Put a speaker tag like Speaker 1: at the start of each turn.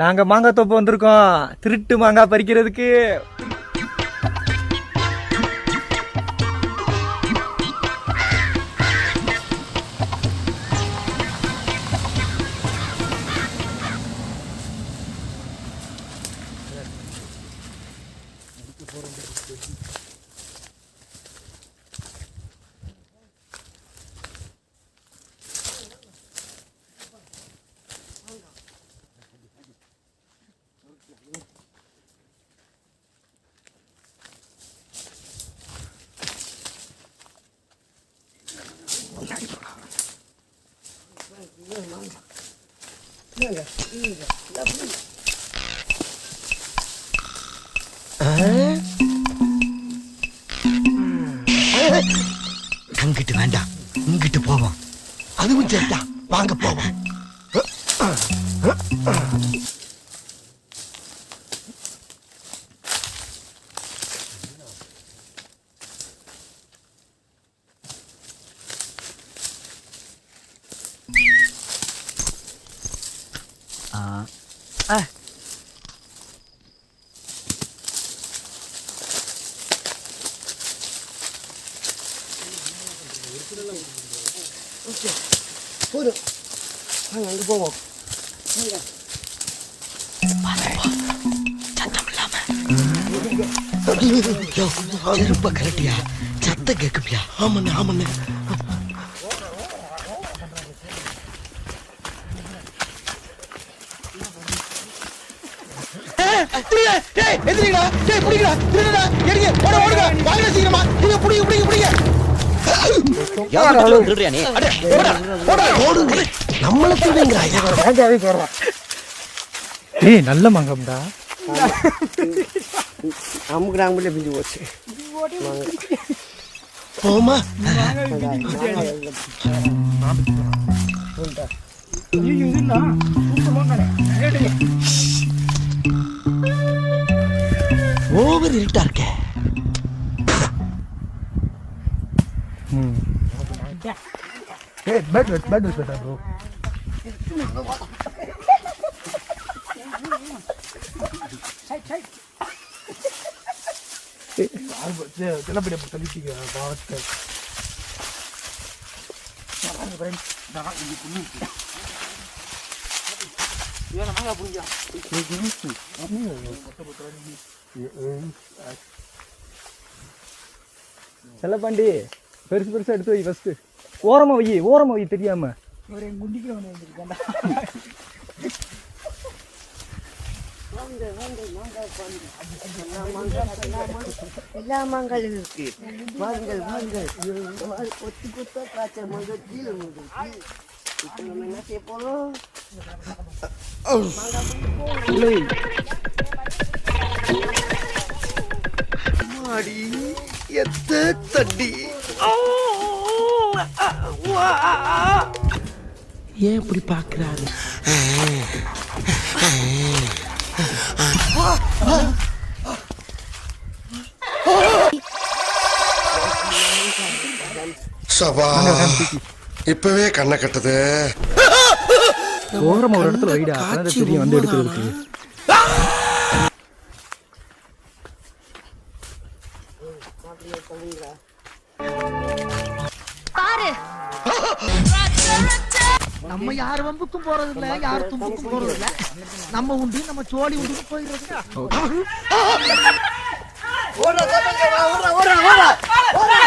Speaker 1: நாங்க மாங்காய் தோப்பு வந்திருக்கோம். திருட்டு மாங்காய் பறிக்கிறதுக்கு.
Speaker 2: அங்கிட்டு வேண்டாம் இங்கிட்டு போவோம். அதுவும் சரிதான் வாங்க போவோம்.
Speaker 3: போதும் வாங்க அங்கே போவோம்
Speaker 2: சத்தம் இல்லாம யோ, செருப்ப ஆமண்ணே ஆமண்ணே
Speaker 3: எதிரிடா டேய் புடிங்கடா. திருடா எடிங்க ஓட ஓடுங்க. வாங்க சீக்கிரமா. நீங்க புடிங்க புடிங்க புடிங்க. ஓடு நம்மள திருடுங்கடா.
Speaker 1: ஏய் நல்ல மாங்காய்டா
Speaker 3: நமக்கு நாங்க மட்டும் பிஞ்சு போச்சு.
Speaker 2: போமா ஓவர் இருட்டா இருக்கே.
Speaker 1: பேட் பேட் பேட் பேட்டா ப்ரோ சிலப்படியா தள்ளிட்டீங்க பாவத்தை. செல்லப்பாண்டி பெருசு பெருசா எடுத்து வை ஃபர்ஸ்ட் ஓரமா வை ஓரமா வை தெரியாம.
Speaker 3: எல்லா மாங்காயும் இருக்கு. வாருங்கள் வாருங்கள். கொத்தி கொத்தா காய்ச்ச மாங்காய் கீழே. இப்போ நம்ம என்ன செய்ய போறோம்?
Speaker 2: மாடி எத்த தண்டி ஏன் இப்படி பாக்குறாரு
Speaker 4: சபா இப்பவே கண்ணை கட்டுது.
Speaker 1: ஓரமா ஒரு இடத்துல வைடா. தெரியும் வந்து எடுக்கிறதுக்கு.
Speaker 5: பாரு.
Speaker 6: நம்ம யார் வம்புக்கும் போறது இல்ல யார் தும்புக்கும் போறது இல்ல நம்ம உண்டு நம்ம சோழி உண்டு போயிடுறது
Speaker 3: ஓடுறா ஓடுறா ஓடுறா ஓடுறா